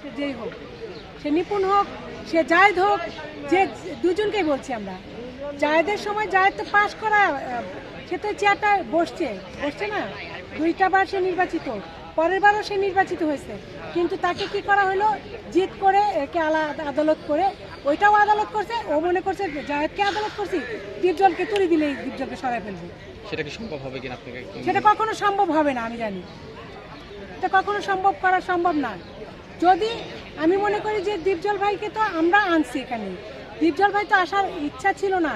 সে যেই হোক সে নিপুণ হোক সে জায়দ হোক যে দুজনকেই বলছি আমরা। জায়দের সময় জায়দ তো পাশ করা সে তো চেয়ারটা বসছে বসছে না? দুইটা বার সে নির্বাচিত পরের বারও সে নির্বাচিত হয়েছে। কিন্তু তাকে কি করা হলো? জিত করে একে আলা আদালত করে ওইটাও আদালত করছে ও মনে করছে যে জায়দকে আদালত করছি দীপজলকে তুলে দিলেই দীপজলকে সরাই ফেলবে। সেটা কি সম্ভব হবে কিনা আপনাকে সেটা কখনো সম্ভব হবে না আমি জানি। এটা কখনো সম্ভব করা সম্ভব না। যদি আমি মনে করি যে দীপজল ভাইকে তো আমরা আনছি এখানে দীপজল ভাই তো আসার ইচ্ছা ছিল না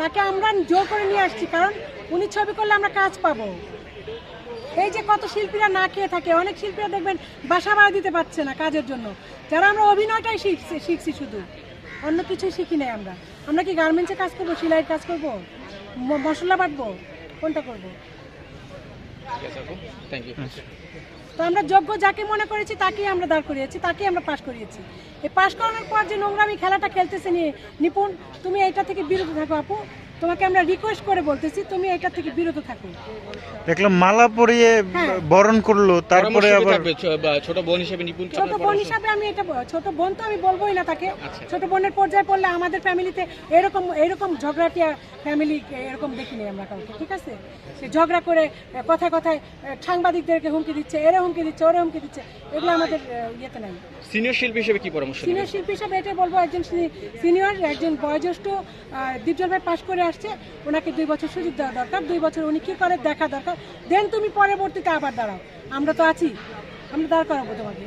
তাকে আমরা জোর করে নিয়ে আসছি কারণ উনি ছবি করলে আমরা কাজ পাবো। এই যে কত শিল্পীরা না খেয়ে থাকে অনেক শিল্পীরা দেখবেন বাসা ভাড়া দিতে পারছে না কাজের জন্য। যারা আমরা অভিনয়টাই শিখছি শিখছি শুধু অন্য কিছুই শিখি নাই আমরা। আমরা কি গার্মেন্টসে কাজ করব সেলাইয়ের কাজ করব মশলা বাটবো কোনটা করব? ঠিক আছে থ্যাংক ইউ তো আমরা যোগ্য যাকে মনে করেছি তাকেই আমরা দাঁড় করিয়েছি, তাকেই আমরা পাশ করিয়েছি। এই পাশ করানোর পর যে নোংরামি খেলাটা খেলতেছে নিপুণ, তুমি এইটা থেকে বিরত থাকো আপু। তোমাকে আমরা রিকোয়েস্ট করে বলতেছি তুমি এটা থেকে বিরত থাকো দেখলাম মালা পরিয়ে হ্যাঁ। বরণ করল তারপরে আবার ছোট বোন হিসেবে নিপুণ ছোট বোন? হিসাবে আমি এটা ছোট বোন তো আমি বলবোই না তাকে আচ্ছা। ছোট বোনের পর্যায়ে পড়লে আমাদের ফ্যামিলিতে এরকম এরকম ঝগড়াটিয়া ফ্যামিলি এরকম দেখিনি আমরা কাউকে ঠিক আছে সে ঝগড়া করে কথায় কথায় সাংবাদিকদেরকে হুমকি দিচ্ছে এরে হুমকি দিচ্ছে ওরে হুমকি দিচ্ছে এগুলো আমাদের ইয়েতে নাই সিনিয়র শিল্পী হিসেবে কি পরামর্শ সিনিয়র শিল্পী হিসাবে এটাই বলব একজন সিনিয়র একজন বয়োজ্যেষ্ঠ দীপজল ভাই পাশ করে আসছে, ওনাকে দুই বছর সুযোগ দেওয়া দরকার, দুই বছর উনি কি করে দেখা দরকার, দেন তুমি পরবর্তীতে আবার দাঁড়াও। আমরা তো আছি, আমরা দাঁড় করাবো তোমাকে।